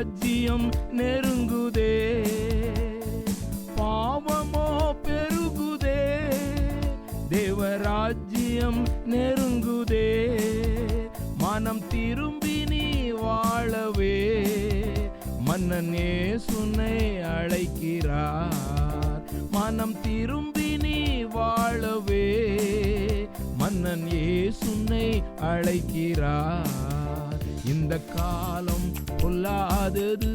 ராஜ்யம் நெருங்குதே. பாவமோ பெருகுதே. தேவராஜ்யம் நெருங்குதே. மனம் திரும்பி நீ வாழவே. மன்னன் இயேசுனை அழைக்கிறார். மனம் திரும்பி நீ வாழவே. மன்னன் இயேசுனை அழைக்கிறார். இந்த காலம் பொல்லாதது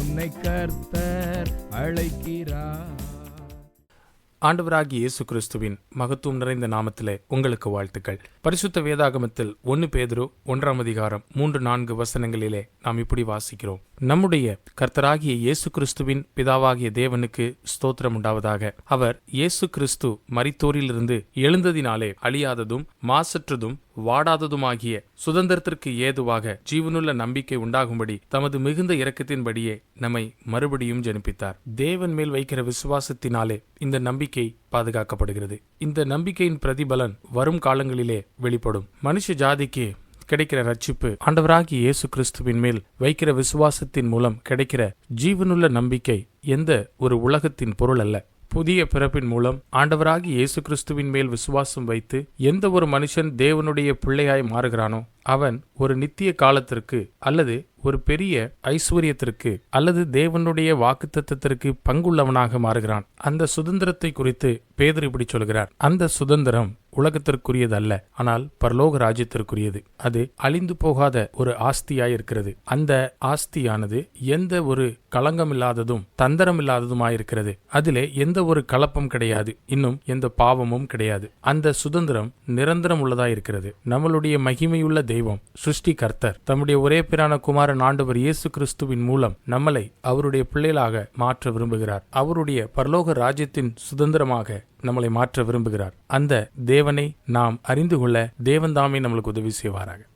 உன்னை கர்த்தர் அழைக்கிறார். ஆண்டவராகிய இயேசு கிறிஸ்துவின் மகத்துவம் நிறைந்த நாமத்திலே உங்களுக்கு வாழ்த்துக்கள். பரிசுத்த வேதாகமத்தில் ஒன்னு பேதுரு ஒன்றாம் அதிகாரம் மூன்று நான்கு வசனங்களிலே நாம் இப்படி வாசிக்கிறோம். நம்முடைய கர்த்தராகிய இயேசு கிறிஸ்துவின் பிதாவாகிய தேவனுக்கு ஸ்தோத்திரம் உண்டாவதாக. அவர் இயேசு கிறிஸ்து மரித்தோரிலிருந்து எழுந்ததினாலே அழியாததும் மாசற்றதும் வாடாததுமாகிய சுதந்திரத்திற்கு ஏதுவாக ஜீவனுள்ள நம்பிக்கை உண்டாகும்படி தமது மிகுந்த இரக்கத்தின்படியே நம்மை மறுபடியும் ஜனிப்பித்தார். தேவன் மேல் வைக்கிற விசுவாசத்தினாலே இந்த நம்பிக்கை பாதுகாக்கப்படுகிறது. இந்த நம்பிக்கையின் பிரதிபலன் வரும் காலங்களிலே வெளிப்படும். மனுஷ ஜாதிக்கு கிடைக்கிற ரட்சிப்பு ஆண்டவராகி இயேசு கிறிஸ்துவின் மேல் வைக்கிற விசுவாசத்தின் மூலம் கிடைக்கிற ஜீவனுள்ள நம்பிக்கை எந்த ஒரு உலகத்தின் பொருள் அல்ல. புதிய பிறப்பின் மூலம் ஆண்டவராகி இயேசு கிறிஸ்துவின் மேல் விசுவாசம் வைத்து எந்த ஒரு மனுஷன் தேவனுடைய பிள்ளையாய் மாறுகிறானோ அவன் ஒரு நித்திய காலத்திற்கு அல்லது ஒரு பெரிய ஐஸ்வர்யத்திற்கு அல்லது தேவனுடைய வாக்குத்தத்திற்கு பங்குள்ளவனாக மாறுகிறான். அந்த சுதந்திரத்தை குறித்து பேதர் இப்படி சொல்கிறார். அந்த சுதந்திரம் உலகத்திற்குரியது அல்ல ஆனால் பரலோக ராஜ்யத்திற்குரியது. அது அழிந்து போகாத ஒரு ஆஸ்தியாயிருக்கிறது. அந்த ஆஸ்தியானது எந்த ஒரு களங்கமில்லாததும் தந்திரமில்லாததுமாயிருக்கிறது. அதிலே எந்த ஒரு கலப்பம் கிடையாது. இன்னும் எந்த பாவமும் கிடையாது. அந்த சுதந்திரம் நிரந்தரம் உள்ளதாயிருக்கிறது நம்மளுடைய மகிமையுள்ள தெய்வம் சிருஷ்டி கர்த்தர் தம்முடைய ஒரே பிரான குமாரன் ஆண்டவர் இயேசு கிறிஸ்துவின் மூலம் நம்மளை அவருடைய பிள்ளைகளாக மாற்ற விரும்புகிறார். அவருடைய பரலோக ராஜ்யத்தின் சுதந்திரமாக நம்மளை மாற்ற விரும்புகிறார். அந்த தேவனை நாம் அறிந்து கொள்ள தேவன்தாமே நம்மளுக்கு உதவி செய்வாராக.